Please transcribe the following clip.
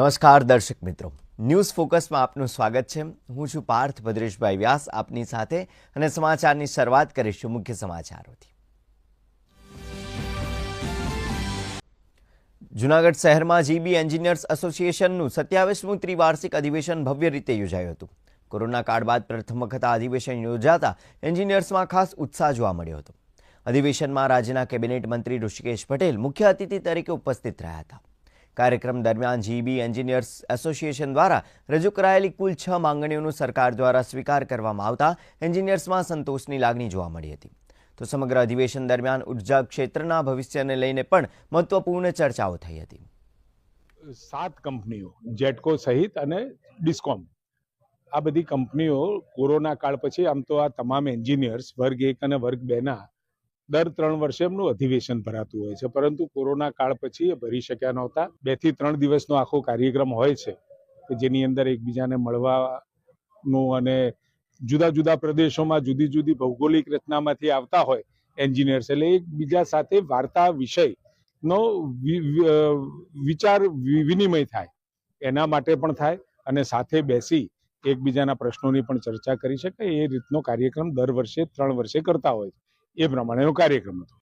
નમસ્કાર દર્શક મિત્રો. ન્યૂઝ ફોકસમાં આપનું સ્વાગત છે. હું છું પાર્થ ભદ્રેશભાઈ વ્યાસ. આપની સાથે અને સમાચારની શરૂઆત કરીશું મુખ્ય સમાચારોથી. જુનાગઢ શહેરમાં જીબી એન્જિનિયર્સ એસોસિએશનનું સત્યાવીસમું ત્રિવાર્ષિક અધિવેશન ભવ્ય રીતે યોજાયું હતું. કોરોના કાળ બાદ પ્રથમ વખત આ અધિવેશન યોજાતા એન્જિનિયર્સમાં ખાસ ઉત્સાહ જોવા મળ્યો હતો. અધિવેશનમાં રાજ્યના કેબિનેટ મંત્રી ઋષિકેશ પટેલ મુખ્ય અતિથિ તરીકે ઉપસ્થિત રહ્યા હતા. કાર્યક્રમ દરમિયાન જીબી એન્જિનિયર્સ એસોસિએશન દ્વારા રજૂ કરાયેલી કુલ છ માંગણીઓનો સરકાર દ્વારા સ્વીકાર કરવામાં આવતા એન્જિનિયર્સમાં સંતોષની લાગણી જોવા મળી હતી. તો સમગ્ર અધિવેશન દરમિયાન ઊર્જા ક્ષેત્રના ભવિષ્યને લઈને પણ મહત્વપૂર્ણ ચર્ચાઓ થઈ હતી. સાત કંપનીઓ, જેટકો સહિત અને ડિસ્કોમ. આ બધી કંપનીઓ કોરોના કાળ પછી આમ તો આ તમામ એન્જિનિયર્સ, વર્ગ એક અને વર્ગ બે ના દર ત્રણ વર્ષે એમનું અધિવેશન ભરાતું હોય છે. પરંતુ કોરોના કાળ પછી એ ભરી શક્યા નહોતા. બેથી ત્રણ દિવસનો આખો કાર્યક્રમ હોય છે કે જેની અંદર એકબીજાને મળવાનું અને જુદા જુદા પ્રદેશોમાં જુદી જુદી ભૌગોલિક રચનામાંથી આવતા હોય એન્જિનિયર્સ. એટલે એકબીજા સાથે વાર્તા વિષય નો વિ- વિ- અ, વિચાર વિનિમય થાય. એના માટે પણ થાય અને સાથે બેસી એકબીજાના પ્રશ્નોની પણ ચર્ચા કરી શકાય. એ રીતનો કાર્યક્રમ દર વર્ષે ત્રણ વર્ષે કરતા હોય એ પ્રમાણેનો કાર્યક્રમ હતો